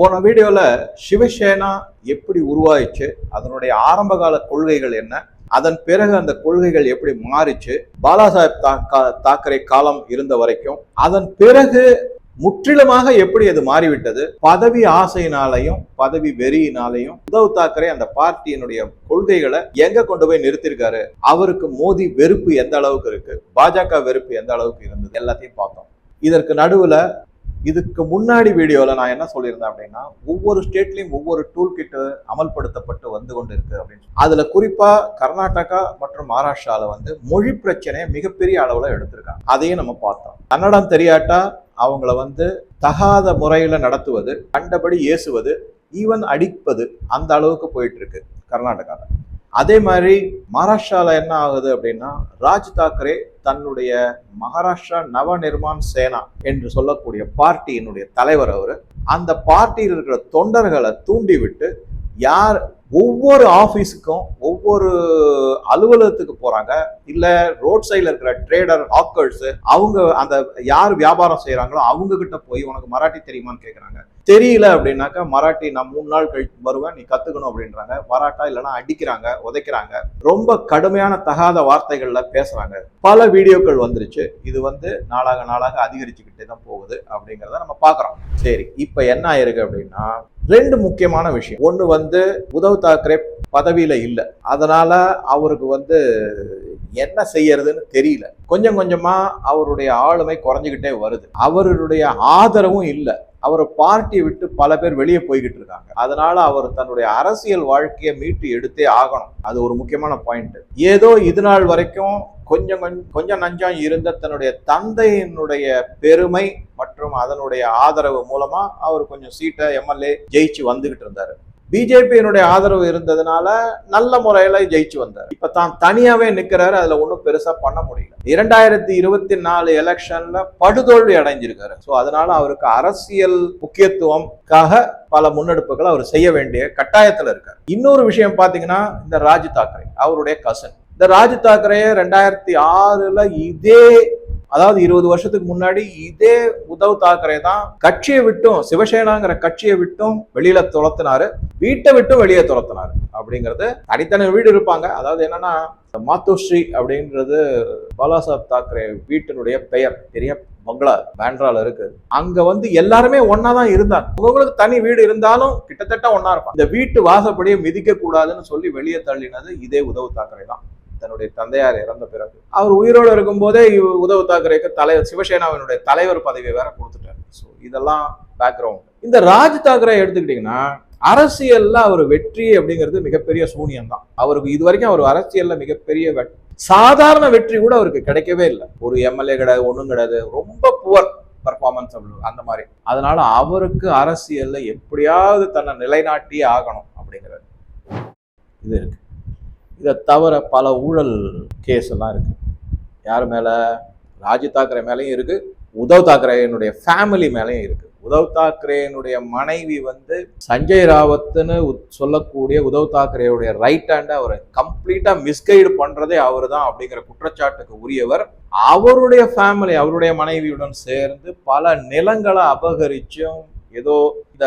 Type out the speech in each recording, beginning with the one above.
போன வீடியோல சிவசேனா எப்படி உருவாயிச்சு அதனுடைய ஆரம்பகால கொள்கைகள் என்ன அதன் பிறகு அந்த கொள்கைகள் எப்படி மாறிச்சு பாலாசாஹேப் தாக்கா- தாக்கரே காலம் இருந்த வரைக்கும் அதன் பிறகு முற்றிலுமாக எப்படி அது மாறிவிட்டது பதவி ஆசையினாலையும் பதவி வெறியினாலையும் உத்தவ் தாக்கரே அந்த பார்ட்டியினுடைய கொள்கைகளை எங்க கொண்டு போய் நிறுத்திருக்காரு அவருக்கு மோதி வெறுப்பு எந்த அளவுக்கு இருக்கு பாஜக வெறுப்பு எந்த அளவுக்கு இருந்தது எல்லாத்தையும் பார்த்தோம். இதற்கு நடுவுல இதுக்கு முன்னாடி வீடியோவில் நான் என்ன சொல்லியிருந்தேன் அப்படின்னா ஒவ்வொரு ஸ்டேட்லையும் ஒவ்வொரு டூல் கிட்டு அமல்படுத்தப்பட்டு வந்து கொண்டு இருக்கு அப்படின்னு அதில் குறிப்பாக கர்நாடகா மற்றும் மகாராஷ்டிராவில் வந்து மொழி பிரச்சனையை மிகப்பெரிய அளவில் எடுத்திருக்காங்க. அதையும் நம்ம பார்த்தோம். கன்னடம் தெரியாட்டா அவங்கள வந்து தகாத முறையில் நடத்துவது கண்டபடி ஏசுவது ஈவன் அடிப்பது அந்த அளவுக்கு போயிட்டு இருக்கு கர்நாடகாவில் அதே மாதிரி மகாராஷ்டிராவில் என்ன ஆகுது அப்படின்னா ராஜ் தாக்கரே தன்னுடைய மகாராஷ்டிரா நவ நிர்மாண் சேனா என்று சொல்லக்கூடிய பார்ட்டியினுடைய தலைவர் அவர். அந்த பார்ட்டியில் இருக்கிற தொண்டர்களை தூண்டிவிட்டு யார் ஒவ்வொரு ஆஃபீஸுக்கும் ஒவ்வொரு அலுவலகத்துக்கு போகிறாங்க இல்லை ரோட் சைடில் இருக்கிற ட்ரேடர் ஹாக்கர்ஸு அவங்க அந்த யார் வியாபாரம் செய்கிறாங்களோ அவங்கக்கிட்ட போய் உனக்கு மராட்டி தெரியுமான்னு கேட்குறாங்க தெரியல அப்படின்னாக்கா மராட்டி நான் மூணு நாள் கழித்து வருவேன் நீ கற்றுக்கணும் அப்படின்றாங்க. மராட்டா இல்லைன்னா அடிக்கிறாங்க உதைக்கிறாங்க. ரொம்ப கடுமையான தகாத வார்த்தைகளில் பேசுகிறாங்க பல வீடியோக்கள் வந்துருச்சு. இது வந்து நாளாக நாளாக அதிகரிச்சுக்கிட்டே தான் போகுது அப்படிங்கிறத நம்ம பார்க்குறோம். சரி இப்போ என்ன ஆயிருக்கு அப்படின்னா ரெண்டு முக்கியமான விஷயம். ஒன்று வந்து உத்தவ் தாக்கரே பதவியில் இல்லை. அதனால் அவருக்கு வந்து என்ன செய்யறதுன்னு தெரியல. கொஞ்சம் கொஞ்சமாக அவருடைய ஆளுமை குறைஞ்சிக்கிட்டே வருது. அவருடைய ஆதரவும் இல்லை. அவர் பார்ட்டியை விட்டு பல பேர் வெளியே போய்கிட்டு இருக்காங்க. அதனால அவர் தன்னுடைய அரசியல் வாழ்க்கையை மீட்டு எடுத்தே ஆகணும். அது ஒரு முக்கியமான பாயிண்ட் ஏதோ இது நாள் வரைக்கும் கொஞ்சம் கொஞ்சம் கொஞ்சம் நஞ்சம் இருந்த தன்னுடைய தந்தையினுடைய பெருமை மற்றும் அதனுடைய ஆதரவு மூலமா அவர் கொஞ்சம் சீட்டை எம்எல்ஏ ஜெயிச்சு வந்துகிட்டு இருந்தாரு. பிஜேபியினுடைய ஆதரவு இருந்ததுனால நல்ல முறையில ஜெயிச்சு வந்தார். இப்ப தான் தனியாவே நிக்கிறாரு அதுல ஒன்றும் பெருசா பண்ண முடியல. இரண்டாயிரத்தி இருபத்தி நாலு எலெக்ஷன்ல படுதோல்வி அடைஞ்சிருக்காரு. ஸோ அதனால அவருக்கு அரசியல் முக்கியத்துவம்காக பல முன்னெடுப்புகளை அவர் செய்ய வேண்டிய கட்டாயத்துல இருக்கார். இன்னொரு விஷயம் பாத்தீங்கன்னா இந்த ராஜ் தாக்கரே அவருடைய கசன் இந்த ராஜ் தாக்கரே ரெண்டாயிரத்தி ஆறுல இதே அதாவது இருபது வருஷத்துக்கு முன்னாடி இதே உத்தவ் தாக்கரே தான் கட்சியை விட்டும் சிவசேனாங்கிற கட்சியை விட்டும் வெளியில துரத்தினாரு. வீட்டை விட்டும் வெளியே துரத்தினாரு அப்படிங்கிறது தனித்தனி வீடு இருப்பாங்க. அதாவது என்னன்னா மாத்துஸ்ரீ அப்படின்றது பாலாசாஹப் தாக்கரே வீட்டினுடைய பெயர். பெரிய பங்களா பேண்ட்ரால இருக்கு. அங்க வந்து எல்லாருமே ஒன்னா தான் இருந்தாங்க. அவங்களுக்கு தனி வீடு இருந்தாலும் கிட்டத்தட்ட ஒன்னா இருப்பாங்க. இந்த வீட்டு வாசப்படியை மிதிக்க கூடாதுன்னு சொல்லி வெளியே தள்ளினது இதே உதவு தாக்கரே தான். தன்னுடைய தந்தையார் இறந்த பிறகு அவர் உயிரோடு இருக்கும்போதே இவ- தாக்கரேக்கு தலைவர் சிவசேனாவினுடைய தலைவர் பதவியை வேற கொடுத்துட்டாரு. ஸோ இதெல்லாம் பேக்ரவுண்ட் இந்த ராஜ் தாக்கரே எடுத்துக்கிட்டீங்கன்னா அரசியல்ல அவர் வெற்றி அப்படிங்கிறது மிகப்பெரிய சூனியம் தான் அவருக்கு இது வரைக்கும் அவர் அரசியல்ல மிகப்பெரிய சாதாரண வெற்றி கூட அவருக்கு கிடைக்கவே இல்லை. ஒரு எம்எல்ஏ கிடையாது ஒன்றும் கிடையாது. ரொம்ப புவர் பர்ஃபார்மன்ஸ் அந்த மாதிரி. அதனால அவருக்கு அரசியல்ல எப்படியாவது தன்னை நிலைநாட்டியே ஆகணும் அப்படிங்கிறது. இது இருக்கு. இதை தவிர பல ஊழல் கேஸ் எல்லாம் இருக்கு. யார் மேலே? ராஜ் தாக்கரே மேலேயும் இருக்கு. உத்தவ் தாக்கரேனுடைய ஃபேமிலி மேலேயும் இருக்கு. உத்தவ் தாக்கரேனுடைய மனைவி வந்து சஞ்சய் ராவத்னு சொல்லக்கூடிய உத்தவ் தாக்கரேவுடைய ரைட் ஹேண்டை அவரை கம்ப்ளீட்டாக மிஸ்கைடு பண்ணுறதே அவர் தான் அப்படிங்கிற குற்றச்சாட்டுக்கு உரியவர். அவருடைய ஃபேமிலி அவருடைய மனைவியுடன் சேர்ந்து பல நிலங்களை அபகரிச்சும் ஏதோ இந்த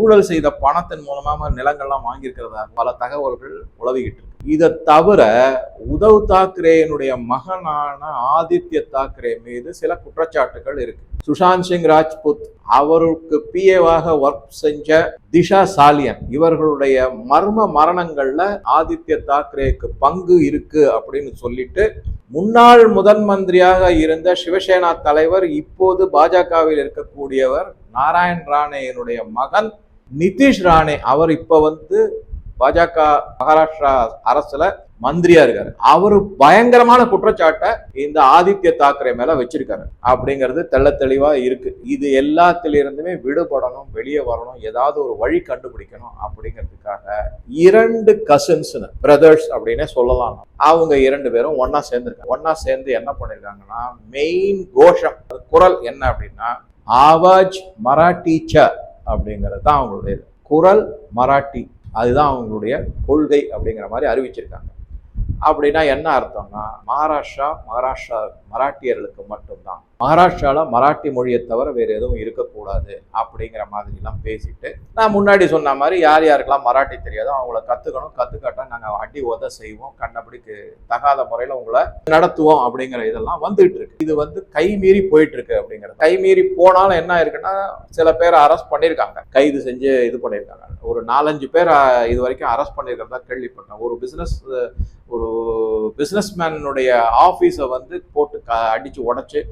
ஊழல் செய்த பணத்தின் மூலமாக நிலங்கள்லாம் வாங்கியிருக்கிறதா பல தகவல்கள் உளவிக்கிட்டு இருக்கு. இதை தவிர உதவ் தாக்கரேனுடைய மகனான ஆதித்ய தாக்கரே மீது சில குற்றச்சாட்டுகள் இருக்கு. சுஷாந்த் சிங் ராஜ்புத் அவருக்கு பிஏவாக ஒர்க் செஞ்ச திஷா சாலியன் இவர்களுடைய மர்ம மரணங்கள்ல ஆதித்ய தாக்கரேக்கு பங்கு இருக்கு அப்படின்னு சொல்லிட்டு முன்னாள் முதன் மந்திரியாக இருந்த சிவசேனா தலைவர் இப்போது பாஜகவில் இருக்கக்கூடியவர் நாராயண் ராணேனுடைய மகன் நிதிஷ் ராணே. அவர் இப்ப வந்து பாஜக மகாராஷ்டிரா அரசுல மந்திரியா இருக்காரு. அவரு பயங்கரமான குற்றச்சாட்டை இந்த ஆதித்ய தாக்கரே மேல வச்சிருக்காரு. அப்படிங்கிறது தெள்ள தெளிவா இருக்கு. இது எல்லாத்திலிருந்துமே விடுபடணும் வெளியே வரணும் ஏதாவது ஒரு வழி கண்டுபிடிக்கணும் அப்படிங்கிறதுக்காக இரண்டு கசின்ஸ் பிரதர்ஸ் அப்படின்னே சொல்லலாம். அவங்க இரண்டு பேரும் ஒன்னா சேர்ந்துருக்காங்க. ஒன்னா சேர்ந்து என்ன பண்ணிருக்காங்கன்னா மெயின் கோஷம் குரல் என்ன அப்படின்னா ஆவாஜ் மராட்டி ச அப்படிங்கிறது தான் அவங்களுடைய குரல் மராட்டி. அதுதான் அவங்களுடைய கொள்கை அப்படிங்கிற மாதிரி அறிவிச்சிருக்காங்க. அப்படின்னா என்ன அர்த்தம்னா மகாராஷ்டிரா மகாராஷ்டிரா மராட்டியர்களுக்கு மட்டும்தான். மகாராஷ்டிராவில் மராட்டி மொழியை தவிர வேறு எதுவும் இருக்கக்கூடாது அப்படிங்கிற மாதிரிலாம் பேசிட்டு நான் முன்னாடி சொன்ன மாதிரி யார் யாருக்கெல்லாம் மராட்டி தெரியாதோ அவங்கள கற்றுக்கணும் கத்துக்காட்டா நாங்கள் அடி உத செய்வோம் கண்ணபடிக்கு தகாத முறையில் உங்களை நடத்துவோம் அப்படிங்கிற இதெல்லாம் வந்துட்டு இருக்கு. இது வந்து கை மீறி போயிட்டு இருக்கு அப்படிங்கிறது. கை மீறி போனாலும் என்ன இருக்குன்னா சில பேர் அரெஸ்ட் பண்ணியிருக்காங்க. கைது செஞ்சு இது பண்ணியிருக்காங்க. ஒரு நாலஞ்சு பேர் இது வரைக்கும் அரெஸ்ட் பண்ணியிருக்கிறதா கேள்விப்பட்டேன். ஒரு பிஸ்னஸ் ஒரு பிஸ்னஸ்மேனுடைய ஆஃபீஸை வந்து போட்டு க- அடித்து உடச்சி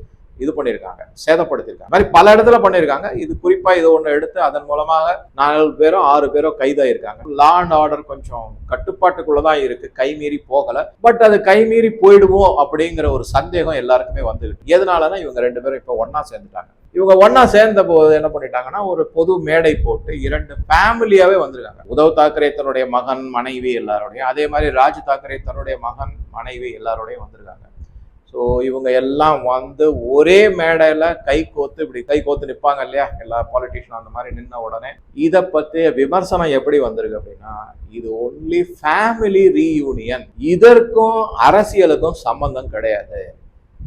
இது பண்ணியிருக்காங்க சேதப்படுத்தியிருக்காங்க. மாதிரி பல இடத்துல பண்ணியிருக்காங்க. இது குறிப்பாக இது ஒன்று எடுத்து அதன் மூலமாக நாலு பேரோ ஆறு பேரோ கைதாயிருக்காங்க. லா அண்ட் ஆர்டர் கொஞ்சம் கட்டுப்பாட்டுக்குள்ளதான் இருக்கு. கைமீறி போகலை. பட் அது கைமீறி போயிடுமோ அப்படிங்கிற ஒரு சந்தேகம் எல்லாருக்குமே வந்துருக்கு. எதனாலனா இவங்க ரெண்டு பேரும் இப்போ ஒன்னா சேர்ந்துட்டாங்க. இவங்க ஒன்னா சேர்ந்த போது என்ன பண்ணிட்டாங்கன்னா ஒரு பொது மேடை போட்டு இரண்டு ஃபேமிலியாவே வந்திருக்காங்க. உதவ் தாக்கரே தன்னுடைய மகன் மனைவி எல்லாரோடையும். அதே மாதிரி ராஜ் தாக்கரே தன்னுடைய மகன் மனைவி எல்லாரோடையும் வந்திருக்காங்க. ஸோ இவங்க எல்லாம் வந்து ஒரே மேடையில் கை கோத்து இப்படி கை கோத்து நிற்பாங்க இல்லையா? எல்லா பாலிட்டிஷியனும் அந்த மாதிரி நின்ன உடனே இதை பற்றிய விமர்சனம் எப்படி வந்திருக்கு அப்படின்னா இது ஒன்லி ஃபேமிலி ரீயூனியன் இதற்கும் அரசியலுக்கும் சம்பந்தம் கிடையாது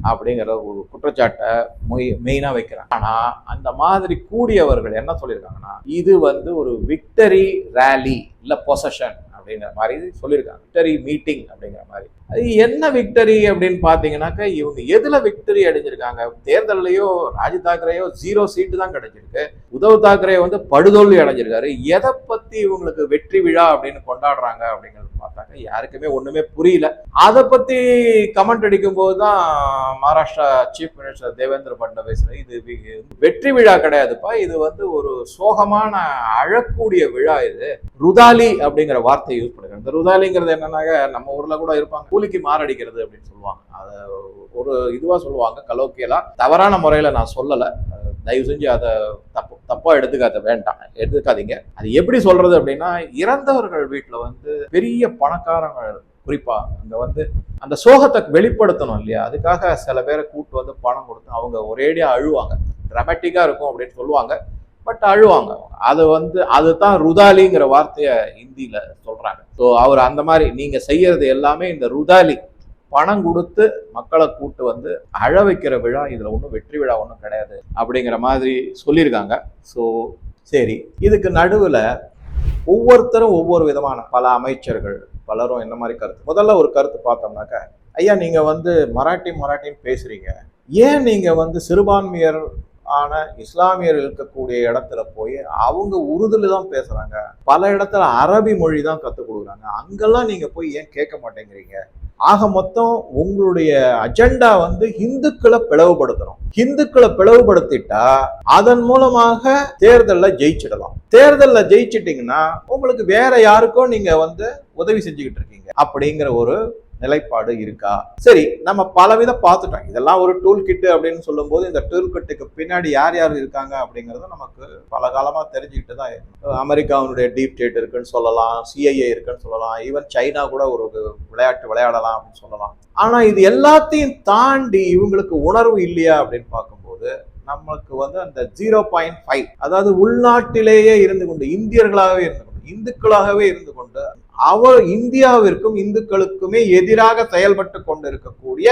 அப்படிங்கிற ஒரு குற்றச்சாட்டை மொய் மெயினாக வைக்கிறாங்க. ஆனால் அந்த மாதிரி கூடியவர்கள் என்ன சொல்லியிருக்காங்கன்னா இது வந்து ஒரு விக்டரி ரேலி இல்லை பொசஷன் அப்படிங்கிற மாதிரி சொல்லியிருக்காங்க. விக்டரி மீட்டிங் அப்படிங்கிற மாதிரி. அது என்ன விக்டரி அப்படின்னு பார்த்தீங்கன்னாக்கா இவங்க எதில் விக்டரி அடைஞ்சிருக்காங்க? தேர்தல்லையோ ராஜ் தாக்கரேயோ ஜீரோ சீட்டு தான் கிடைச்சிருக்கு. உத்தவ் தாக்கரே வந்து படுதோல்வி அடைஞ்சிருக்காரு. எதை பத்தி இவங்களுக்கு வெற்றி விழா அப்படின்னு கொண்டாடுறாங்க அப்படிங்கிறது பார்த்தாக்க யாருக்குமே ஒன்றுமே புரியல. அதை பத்தி கமெண்ட் அடிக்கும்போது தான் மகாராஷ்டிரா சீஃப் மினிஸ்டர் தேவேந்திர பட்னவிஸ் இது வெற்றி விழா கிடையாதுப்பா. இது வந்து ஒரு சோகமான அழக்கூடிய விழா இது. ருதாலி அப்படிங்கிற வார்த்தை யூஸ் பண்ணுறாங்க இந்த ருதாலிங்கிறது என்னன்னாக்க நம்ம ஊர்ல கூட இருப்பாங்க. கூலிக்கு மாரடிக்கிறது அப்படின்னு சொல்லுவாங்க. அதை ஒரு இதுவா சொல்லுவாங்க கலோக்கியலா. தவறான முறையில நான் சொல்லலை. தயவு செஞ்சு அதை தப்பு தப்பா எடுத்துக்காத வேண்டாம். எடுத்துக்காதீங்க. அது எப்படி சொல்றது அப்படின்னா இறந்தவர்கள் வீட்டில் வந்து பெரிய பணக்காரங்க குறிப்பா அங்க வந்து அந்த சோகத்தை வெளிப்படுத்தணும் இல்லையா? அதுக்காக சில பேரை கூப்பிட்டு வந்து பணம் கொடுத்து அவங்க ஒரேடியா அழுவாங்க. ட்ரமேட்டிக்காக இருக்கும் அப்படின்னு சொல்லுவாங்க. பட் அழுவாங்க. அது வந்து அதுதான் ருதாலிங்கிற வார்த்தையை ஹிந்தியில சொல்றாங்க. ஸோ அவர் அந்த மாதிரி நீங்க செய்யறது எல்லாமே இந்த ருதாலி பணம் கொடுத்து மக்களை கூட்டு வந்து அழ வைக்கிற விழா இதுல ஒன்றும் வெற்றி விழா ஒன்றும் கிடையாது அப்படிங்கிற மாதிரி சொல்லியிருக்காங்க. ஸோ சரி. இதுக்கு நடுவில் ஒவ்வொருத்தரும் ஒவ்வொரு விதமான பல அமைச்சர்கள் பலரும் என்ன மாதிரி கருத்து? முதல்ல ஒரு கருத்து பார்த்தோம்னாக்க ஐயா நீங்கள் வந்து மராட்டி மராட்டின்னு பேசுறீங்க. ஏன் நீங்கள் வந்து சிறுபான்மையர் ஆனால் இஸ்லாமியர் இருக்கக்கூடிய இடத்துல போய் அவங்க உருதுல தான் பேசுகிறாங்க பல இடத்துல அரபி மொழி தான் கற்றுக் கொடுக்குறாங்க. அங்கெல்லாம் நீங்கள் போய் ஏன் கேட்க மாட்டேங்கிறீங்க? ஆக மொத்தம் உங்களுடைய அஜெண்டா வந்து இந்துக்களை பிளவுபடுத்தணும். இந்துக்களை பிளவுபடுத்திட்டா அதன் மூலமாக தேர்தலில் ஜெயிச்சிடலாம். தேர்தலில் ஜெயிச்சிட்டிங்கன்னா உங்களுக்கு வேற யாருக்கோ நீங்க வந்து உதவி செஞ்சுக்கிட்டு இருக்கீங்க. அப்படிங்கிற ஒரு நிலைப்பாடு இருக்கா? சரி நம்ம பலவித பார்த்துட்டோம். இதெல்லாம் ஒரு டூல் கிட்டு அப்படின்னு சொல்லும்போது இந்த டூல் கிட்டுக்கு பின்னாடி யார் யார் இருக்காங்க அப்படிங்கிறது நமக்கு பல காலமா தெரிஞ்சுக்கிட்டு தான் இருக்கு. அமெரிக்காவுடைய டீப் ஸ்டேட் இருக்குன்னு சொல்லலாம் சிஐஏ இருக்குன்னு சொல்லலாம் ஈவன் சைனா கூட ஒரு விளையாட்டு விளையாடலாம் அப்படின்னு சொல்லலாம். ஆனா இது எல்லாத்தையும் தாண்டி இவங்களுக்கு உணர்வு இல்லையா அப்படின்னு பார்க்கும்போது நமக்கு வந்து அந்த ஜீரோ பாயிண்ட் ஃபைவ் அதாவது உள்நாட்டிலேயே இருந்து கொண்டு இந்தியர்களாகவே இருந்து கொண்டு இந்துக்களாகவே இருந்து கொண்டு அவர் இந்தியாவிற்கும் இந்துக்களுக்குமே எதிராக செயல்பட்டு கொண்டிருக்கக்கூடிய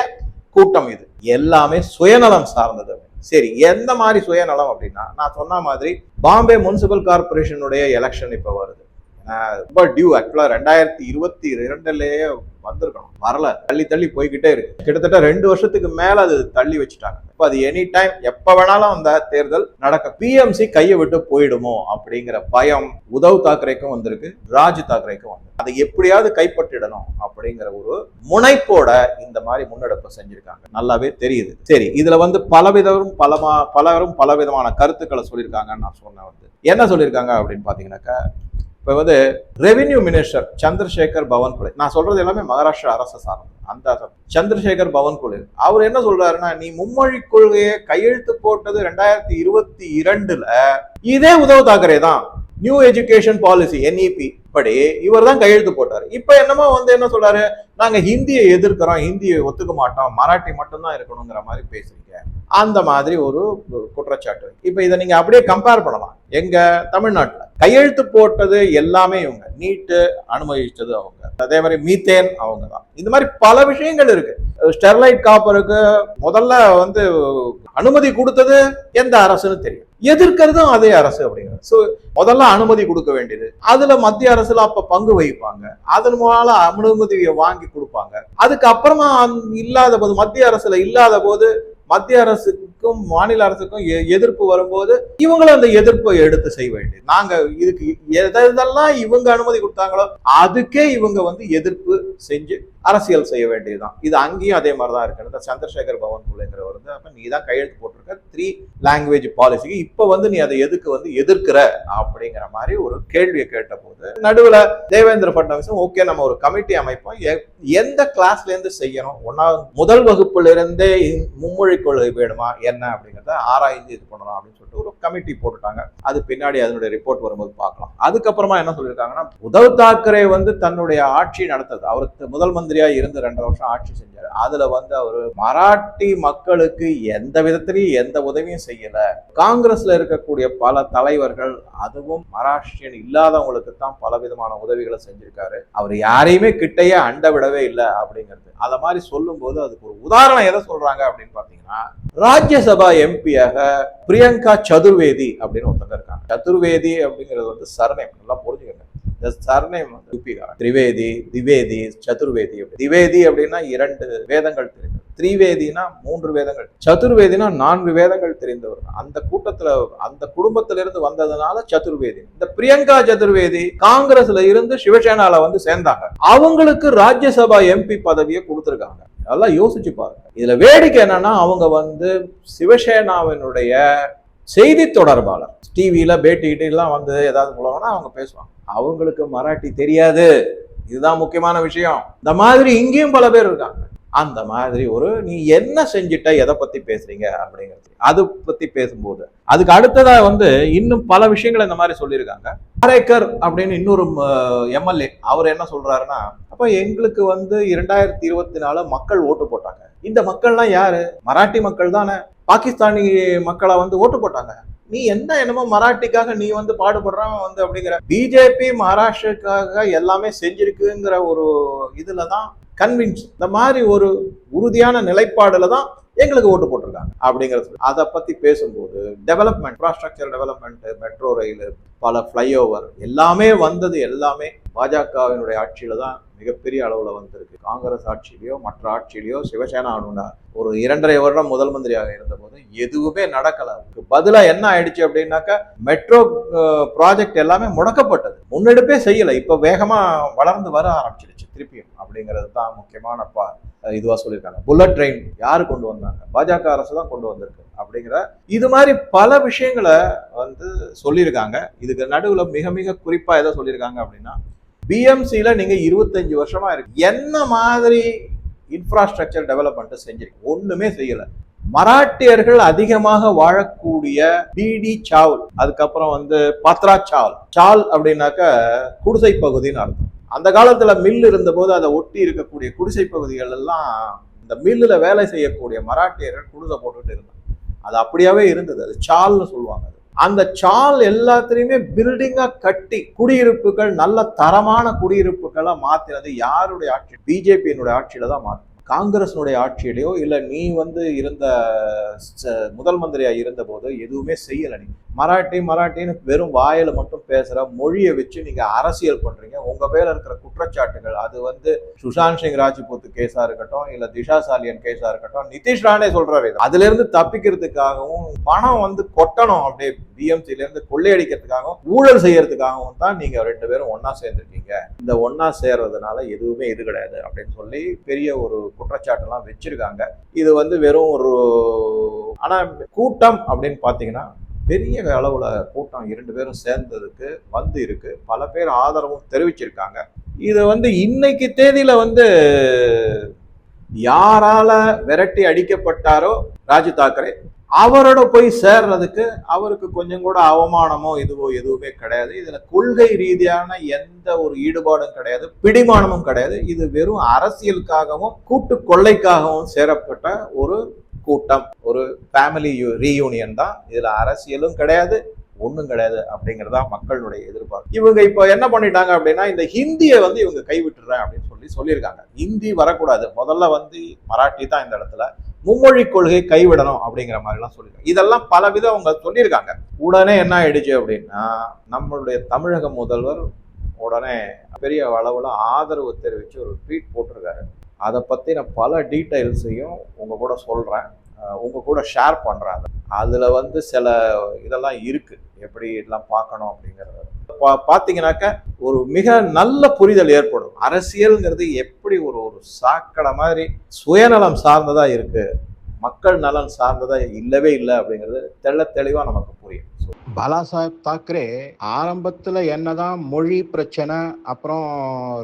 கூட்டம் இது. எல்லாமே சுயநலம் சார்ந்தது. சரி எந்த மாதிரி சுயநலம் அப்படின்னா நான் சொன்ன மாதிரி பாம்பே முனிசிபல் கார்பரேஷனுடைய எலெக்ஷன் இப்போ வருது. ரொம்ப டியூ ஆக்சுவலாக ரெண்டாயிரத்தி இருபத்தி இரண்டுலேயே வந்திருக்கணும். வரல. தள்ளி தள்ளி போய்கிட்டே இருக்கு. கிட்டத்தட்ட ரெண்டு வருஷத்துக்கு மேல அது தள்ளி வச்சுட்டாங்க. இப்ப அது எனி டைம் எப்ப வேணாலும் அந்த தேர்தல் நடக்க பிஎம்சி கையை விட்டு போயிடுமோ அப்படிங்கிற பயம் உதவ் தாக்கரேக்கும் வந்திருக்கு ராஜ் தாக்கரேக்கும் வந்து அதை எப்படியாவது கைப்பற்றிடணும் அப்படிங்கிற ஒரு முனைப்போட இந்த மாதிரி முன்னெடுப்பு செஞ்சிருக்காங்க. நல்லாவே தெரியுது. சரி இதுல வந்து பலவிதரும் பலமா பலரும் பலவிதமான கருத்துக்களை சொல்லியிருக்காங்கன்னு நான் சொன்னேன் வந்து என்ன சொல்லியிருக்காங்க அப்படின்னு பாத்தீங்கன்னாக்கா இப்போ வந்து ரெவென்யூ மினிஸ்டர் சந்திரசேகர் பவன்குலே நான் சொல்றது எல்லாமே மகாராஷ்டிரா அரசு சார்ந்தது அந்த சந்திரசேகர் பவன்குலே அவர் என்ன சொல்றாருன்னா நீ மும்மொழி கொள்கையை கையெழுத்து போட்டது ரெண்டாயிரத்தி இருபத்தி இரண்டுல இதே உதவு தாக்கரே தான். நியூ எஜுகேஷன் பாலிசி என்இபி படி இவர் தான் கையெழுத்து போட்டாரு. இப்போ என்னமோ வந்து என்ன சொல்றாரு? நாங்க ஹிந்தியை எதிர்க்கிறோம் ஹிந்தியை ஒத்துக்க மாட்டோம் மராட்டி மட்டும்தான் இருக்கணுங்கிற மாதிரி பேசுறீங்க. அந்த மாதிரி ஒரு குற்றச்சாட்டு. இப்போ இதை நீங்க அப்படியே கம்பேர் பண்ணலாம். எங்க? தமிழ்நாட்டில். கையெழுத்து போட்டது எல்லாமே இவங்க. நீட்டு அனுமதிச்சது அவங்க. அதே மாதிரி மீத்தேன் அவங்க தான். இந்த மாதிரி பல விஷயங்கள் இருக்கு. ஸ்டெர்லைட் காப்பருக்கு முதல்ல வந்து அனுமதி கொடுத்தது எந்த அரசுன்னு தெரியும். எதிர்க்கிறதும் அதே அரசு அப்படிங்கிற ஸோ முதல்ல அனுமதி கொடுக்க வேண்டியது. அதுல மத்திய அரசுல அப்ப பங்கு வகிப்பாங்க. அதன் மூலம் அனுமதியை வாங்கி கொடுப்பாங்க. அதுக்கப்புறமா இல்லாத போது மத்திய அரசுல இல்லாத போது மத்திய அரசுக்கும் மாநில அரசுக்கும் எ- எதிர்ப்பு வரும்போது இவங்களும் அந்த எதிர்ப்பை எடுத்து செய்ய வேண்டியது. நாங்க இதுக்கு எதை எதெல்லாம் இவங்க அனுமதி கொடுத்தாங்களோ அதுக்கே இவங்க வந்து எதிர்ப்பு செஞ்சு அரசியல் செய்ய வேண்டியதுதான். இது அங்கேயும் அதே மாதிரி தான் இருக்கு. இந்த சந்திரசேகர் பவன் பிள்ளைங்கிறவர் வந்து அப்ப நீ தான் கையெழுத்து இருக்க த்ரீ லாங்குவேஜ் பாலிசிக்கு இப்போ வந்து நீ அதை எதுக்கு வந்து எதிர்க்கிற அப்படிங்கிற மாதிரி ஒரு கேள்வியை கேட்டபோது நடுவில் தேவேந்திர பட்னவிஸும் ஓகே நம்ம ஒரு கமிட்டி அமைப்போம். எ- எந்த கிளாஸ்லேருந்து செய்யணும்? ஒன்றாவது முதல் வகுப்புலேருந்தே மும்மொழி கொள்கை வேணுமா? என்ன? அப்படிங்கிறத ஆராய்ந்து இது பண்ணலாம் அப்படின்னு சொல்லிட்டு ஒரு கமிட்டி போட்டுட்டாங்க. அது பின்னாடி அதனுடைய ரிப்போர்ட் வரும்போது பார்க்கலாம். அதுக்கப்புறமா என்ன சொல்லியிருக்காங்கன்னா உத்தவ் தாக்கரே வந்து தன்னுடைய ஆட்சி நடத்தது. அவர் முதல் மந்திரியா இருந்து ரெண்டரை வருஷம் ஆட்சி செஞ்சாரு. அதுல வந்து அவர் மராட்டி மக்களுக்கு எந்த விதத்திலையும் எந்த உதவியும் செய்யல. காங்கிரஸ்ல இருக்கக்கூடிய பல தலைவர்கள் அதுவும் மராஷ்டிரியன் இல்லாதவங்களுக்கு தான் பல விதமான உதவிகளை செஞ்சிருக்காரு. அவர் யாரையுமே கிட்டையே அண்ட விடவே இல்லை அப்படிங்கிறது. அதை மாதிரி சொல்லும்போது அதுக்கு ஒரு உதாரணம் எதை சொல்றாங்க அப்படின்னு பாத்தீங்கன்னா ராஜ்யசபா எம்பியாக பிரியங்கா சதுர்வேதி அப்படின்னு ஒருத்தங்க இருக்காங்க. சதுர்வேதி அப்படிங்கிறது வந்து சரணேம். நல்லா புரிஞ்சுக்கங்க. இந்த சரணேம் வந்து யூபிகாரன் திரிவேதி திவேதி சதுர்வேதி திவேதி அப்படின்னா இரண்டு வேதங்கள் தெரிந்தது திரிவேதினா மூன்று வேதங்கள். சதுர்வேதினா நான்கு வேதங்கள் தெரிந்தவர். அந்த கூட்டத்துல அந்த குடும்பத்திலிருந்து வந்ததுனால சதுர்வேதி. இந்த பிரியங்கா சதுர்வேதி காங்கிரஸ்ல இருந்து சிவசேனால வந்து சேர்ந்தாங்க. அவங்களுக்கு ராஜ்யசபா எம்பி பதவியை கொடுத்துருக்காங்க. நல்லா யோசிச்சு பாருங்க. இதுல வேடிக்கை என்னன்னா அவங்க வந்து சிவசேனாவினுடைய செய்தி தொடர்பாளர் டிவியில் பேட்டி எல்லாம் வந்து ஏதாவது போலன்னா அவங்க பேசுவாங்க. அவங்களுக்கு மராட்டி தெரியாது. இதுதான் முக்கியமான விஷயம். இந்த மாதிரி இங்கேயும் பல பேர் இருக்காங்க. அந்த மாதிரி ஒரு நீ என்ன செஞ்சிட்ட? எதை பத்தி பேசுறீங்க? அப்படிங்கிறது. அது பத்தி பேசும்போது. அதுக்கு அடுத்ததா வந்து இன்னும் பல விஷயங்கள் இந்த மாதிரி சொல்லியிருக்காங்க. காரைக்கர் அப்படின்னு இன்னொரு எம்எல்ஏ அவர் என்ன சொல்றாருன்னா அப்ப எங்களுக்கு வந்து இரண்டாயிரத்தி இருபத்தி நாலு மக்கள் ஓட்டு போட்டாங்க. இந்த மக்கள்லாம் யாரு? மராட்டி மக்கள் தானே. பாகிஸ்தானி மக்களை வந்து ஓட்டு போட்டாங்க. நீ என்ன என்னமோ மராட்டிக்காக நீ வந்து பாடுபடுறான் வந்து அப்படிங்கிற பிஜேபி மகாராஷ்டிரக்காக எல்லாமே செஞ்சிருக்குங்கிற ஒரு இதுல தான் கன்வின்ஸ் இந்த மாதிரி ஒரு உறுதியான நிலைப்பாடுல தான் எங்களுக்கு ஓட்டு போட்டிருக்காங்க அப்படிங்கிறது அதை பத்தி பேசும்போது development infrastructure development metro rail பல ஃப்ளைஓவர் எல்லாமே வந்தது எல்லாமே பாஜகவினுடைய ஆட்சியில தான் மிகப்பெரிய அளவில் வந்திருக்கு. காங்கிரஸ் ஆட்சியிலையோ மற்ற ஆட்சியிலையோ சிவசேனா ஆளுநர் ஒரு இரண்டரை வருடம் முதல் மந்திரியாக இருந்தபோது எதுவுமே நடக்கல. அதுக்கு என்ன ஆயிடுச்சு அப்படின்னாக்கா மெட்ரோ ப்ராஜெக்ட் எல்லாமே முடக்கப்பட்டது. முன்னெடுப்பே செய்யலை. இப்போ வேகமாக வளர்ந்து வர ஆரம்பிச்சிருச்சு. திருப்பியும். அப்படிங்கிறது தான் முக்கியமான பா இதுவாக சொல்லியிருக்காங்க. புல்லட் ட்ரெயின் யார் கொண்டு வந்தாங்க? பாஜக அரசு தான் கொண்டு வந்திருக்கு அப்படிங்கிற இது மாதிரி பல விஷயங்களை வந்து சொல்லியிருக்காங்க. இதுக்கு நடுவில் மிக மிக குறிப்பாக எதை சொல்லியிருக்காங்க அப்படின்னா பிஎம்சியில் நீங்கள் இருபத்தஞ்சு வருஷமாக இருக்கு. என்ன மாதிரி இன்ஃப்ராஸ்ட்ரக்சர் டெவலப்மெண்ட்டு செஞ்சிருக்கு ஒன்றுமே செய்யலை. மராட்டியர்கள் அதிகமாக வாழக்கூடிய பிடி சாவல் அதுக்கப்புறம் வந்து பத்ரா சால் சால் அப்படின்னாக்க குடிசை பகுதின்னு அர்த்தம். அந்த காலத்துல மில் இருந்தபோது அதை ஒட்டி இருக்கக்கூடிய குடிசை பகுதிகள் எல்லாம் இந்த மில்லில் வேலை செய்யக்கூடிய மராட்டியர்கள் குடிசை போட்டுட்டு இருந்தாங்க. அது அப்படியாவே இருந்தது. அது சால்னு சொல்லுவாங்க அது. அந்த சால் எல்லாத்திலையுமே பில்டிங்கா கட்டி குடியிருப்புகள் நல்ல தரமான குடியிருப்புகளை மாத்தினது யாருடைய ஆட்சி? பிஜேபியினுடைய ஆட்சியில தான் மாத்தினது காங்கிரஸினுடைய ஆட்சியிலையோ இல்லை நீ வந்து இருந்த முதல் மந்திரியாக இருந்தபோதோ எதுவுமே செய்யலை நீ. மராட்டி மராட்டின்னு வெறும் வாயில் மட்டும் பேசுகிற மொழியை வச்சு நீங்கள் அரசியல் பண்ணுறீங்க உங்கள் மேலே இருக்கிற குற்றச்சாட்டுகள் அது வந்து சுஷாந்த் சிங் ராஜ்புத் கேஸாக இருக்கட்டும் இல்லை திஷா சாலியன் கேஸாக இருக்கட்டும் நிதிஷ் ராணே சொல்கிறாரு இது. தப்பிக்கிறதுக்காகவும் பணம் வந்து கொட்டணும் அப்படியே பிஎம்சிலேருந்து கொள்ளையடிக்கிறதுக்காகவும் ஊழல் செய்யறதுக்காகவும் தான் நீங்கள் ரெண்டு பேரும் ஒன்றா சேர்ந்துருக்கீங்க. இந்த ஒன்றா சேர்றதுனால எதுவுமே இது கிடையாது அப்படின்னு சொல்லி பெரிய ஒரு குற்றச்சாட்டெல்லாம் வச்சிருக்காங்க. இது வந்து வெறும் ஒரு ஆனால் கூட்டம் அப்படின்னு பார்த்தீங்கன்னா பெரிய அளவில் கூட்டம் இரண்டு பேரும் சேர்ந்ததுக்கு வந்து இருக்கு. பல பேர் ஆதரவும் தெரிவிச்சிருக்காங்க. இதை வந்து இன்னைக்கு தேதியில் வந்து யாரால விரட்டி அடிக்கப்பட்டாரோ ராஜ் தாக்கரே அவரோட போய் சேர்றதுக்கு அவருக்கு கொஞ்சம் கூட அவமானமோ இதுவோ எதுவுமே கிடையாது. இதுல கொள்கை ரீதியான எந்த ஒரு ஈடுபாடும் கிடையாது பிடிமானமும் கிடையாது. இது வெறும் அரசியலுக்காகவும் கூட்டு கொள்ளைக்காகவும் சேரப்பட்ட ஒரு கூட்டம் ஒரு ஃபேமிலி ரீயூனியன் தான். இதுல அரசியலும் கிடையாது ஒன்றும் கிடையாது அப்படிங்கிறதா மக்களுடைய எதிர்பார்ப்பு. இவங்க இப்போ என்ன பண்ணிட்டாங்க அப்படின்னா இந்த ஹிந்தியை வந்து இவங்க கைவிட்டுறேன் அப்படின்னு சொல்லி சொல்லியிருக்காங்க. ஹிந்தி வரக்கூடாது. முதல்ல வந்து மராட்டி தான் இந்த இடத்துல மும்மொழி கொள்கை கைவிடணும் அப்படிங்கிற மாதிரிலாம் சொல்லியிருக்காங்க. இதெல்லாம் பல விதம் அவங்க சொல்லியிருக்காங்க. உடனே என்ன ஆயிடுச்சு அப்படின்னா நம்மளுடைய தமிழக முதல்வர் உடனே பெரிய அளவில் ஆதரவு தெரிவித்து ஒரு ட்வீட் போட்டிருக்காரு. அதை பற்றின பல டீட்டெயில்ஸையும் உங்கள் கூட சொல்கிறேன் உங்கள் கூட ஷேர் பண்ணுறாங்க அதில் வந்து சில இதெல்லாம் இருக்குது எப்படி இதெல்லாம் பார்க்கணும் அப்படிங்கிறத. பா- பார்த்தீங்கன்னாக்க ஒரு மிக நல்ல புரிதல் ஏற்படும். அரசியல்ங்கிறது எப்படி ஒரு ஒரு சாக்கடை மாதிரி சுயநலம் சார்ந்ததாக இருக்குது மக்கள் நலன் சார்ந்ததாக இல்லவே இல்லை அப்படிங்கிறது தெள்ள தெளிவாக நமக்கு புரியும். பாலா சாஹேப் தாக்கரே ஆரம்பத்தில் என்னதான் மொழி பிரச்சனை அப்புறம்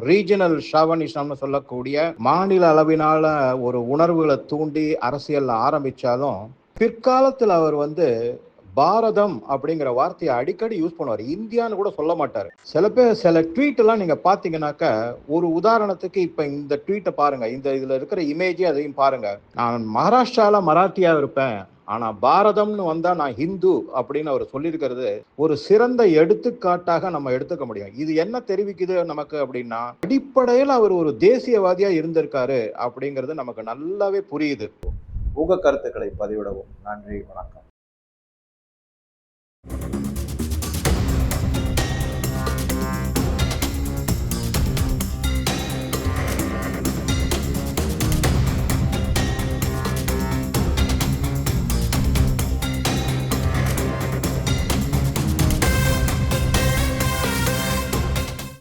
ரீஜனல் ஷாவனிசம்னு சொல்லக்கூடிய மாநில அளவினால ஒரு உணர்வுகளை தூண்டி அரசியலில் ஆரம்பித்தாலும் பிற்காலத்தில் அவர் வந்து பாரதம் அப்படிங்கிற வார்த்தையை அடிக்கடி யூஸ் பண்ணுவார். இந்தியான்னு கூட சொல்ல மாட்டார். சில பேர் சில ட்வீட் எல்லாம் நீங்க பாத்தீங்கன்னாக்க ஒரு உதாரணத்துக்கு இப்ப இந்த ட்வீட்டை பாருங்க. இந்த இதுல இருக்கிற இமேஜே அதையும் பாருங்க. நான் மகாராஷ்டிரால மராட்டியா இருப்பேன். ஆனா பாரதம்னு வந்தா நான் ஹிந்து அப்படின்னு அவர் சொல்லியிருக்கிறது ஒரு சிறந்த எடுத்துக்காட்டாக நம்ம எடுத்துக்க முடியும். இது என்ன தெரிவிக்குது நமக்கு அப்படின்னா அடிப்படையில் அவர் ஒரு தேசியவாதியா இருந்திருக்காரு அப்படிங்கிறது நமக்கு நல்லாவே புரியுது. உக கருத்துக்களை பதிவிடவும். நன்றி வணக்கம்.